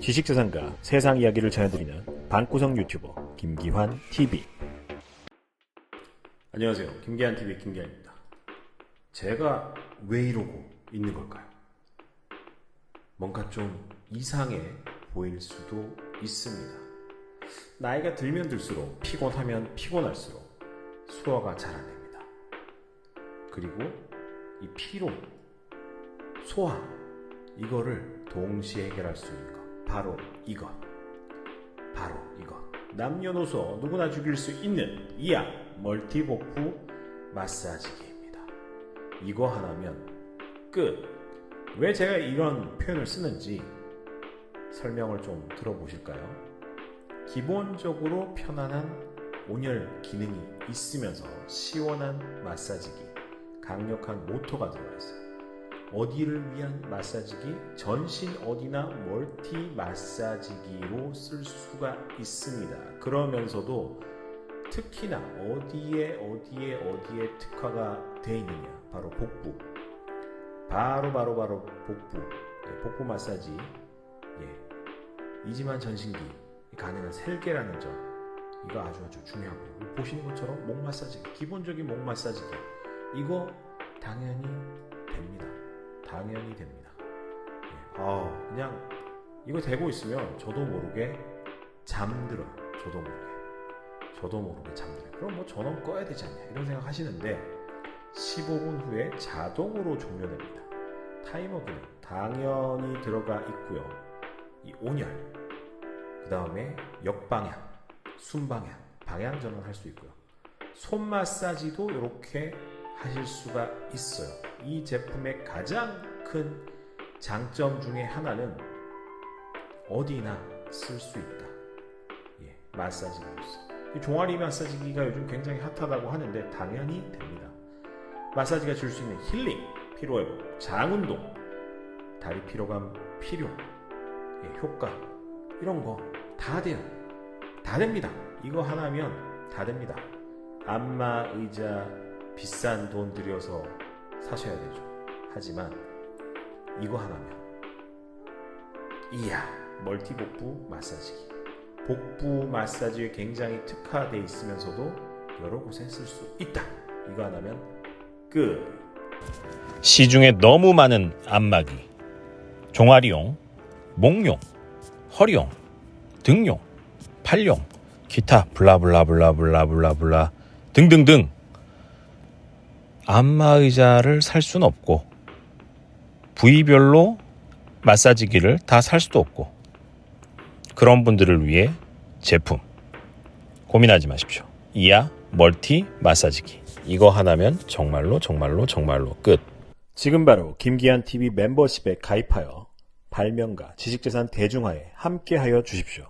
지식재산가 세상 이야기를 전해드리는 방구석 유튜버 김기환 TV. 안녕하세요. 김기환 TV 김기환입니다. 제가 왜 이러고 있는 걸까요? 뭔가 좀 이상해 보일 수도 있습니다. 나이가 들면 들수록 피곤하면 피곤할수록 소화가 잘 안 됩니다. 그리고 이 피로, 소화, 이거를 동시에 해결할 수 있는 것. 바로 이것. 바로 이것. 남녀노소 누구나 죽일 수 있는 이약 멀티복부 마사지기입니다. 이거 하나면 끝. 왜 제가 이런 표현을 쓰는지 설명을 좀 들어보실까요? 기본적으로 편안한 온열 기능이 있으면서 시원한 마사지기, 강력한 모터가 들어가 있어요. 어디를 위한 마사지기? 전신 어디나 멀티 마사지기로 쓸 수가 있습니다. 그러면서도 특히나 어디에 어디에 어디에 특화가 돼 있느냐? 바로 복부. 바로 바로 바로 복부. 예, 복부 마사지. 예. 이지만 전신기 가능한 셀계라는 점. 이거 아주 아주 중요하고요. 보시는 것처럼 목 마사지기, 기본적인 목 마사지기. 이거 당연히 됩니다. 당연히 됩니다. 예. 아, 그냥 이거 되고 있으면 저도 모르게 잠들어요. 저도 모르게. 저도 모르게 잠들어요. 그럼 뭐 전원 꺼야 되지 않냐 이런 생각 하시는데 15분 후에 자동으로 종료됩니다. 타이머 기능 당연히 들어가 있고요. 이 온열, 그 다음에 역방향, 순방향, 방향 전환할 수 있고요. 손 마사지도 이렇게 하실 수가 있어요. 이 제품의 가장 큰 장점 중에 하나는 어디나 쓸 수 있다. 예, 마사지기로서. 이 종아리 마사지기가 요즘 굉장히 핫하다고 하는데 당연히 됩니다. 마사지가 줄 수 있는 힐링, 피로 회복, 장 운동, 다리 피로감 필요, 예, 효과 이런 거 다 돼요. 다 됩니다. 이거 하나면 다 됩니다. 안마 의자 비싼 돈 들여서 사셔야 되죠. 하지만 이거 하나면 이야 멀티 복부 마사지기 복부 마사지에 굉장히 특화돼 있으면서도 여러 곳에 쓸 수 있다. 이거 하나면 끝. 시중에 너무 많은 안마기, 종아리용, 목용, 허리용, 등용, 팔용, 기타 블라블라블라블라블라블라 등등등 안마 의자를 살 수는 없고 부위별로 마사지기를 다 살 수도 없고 그런 분들을 위해 제품 고민하지 마십시오. 이야 멀티 마사지기 이거 하나면 정말로 정말로 정말로 끝. 지금 바로 김기한 TV 멤버십에 가입하여 발명가 지식재산 대중화에 함께하여 주십시오.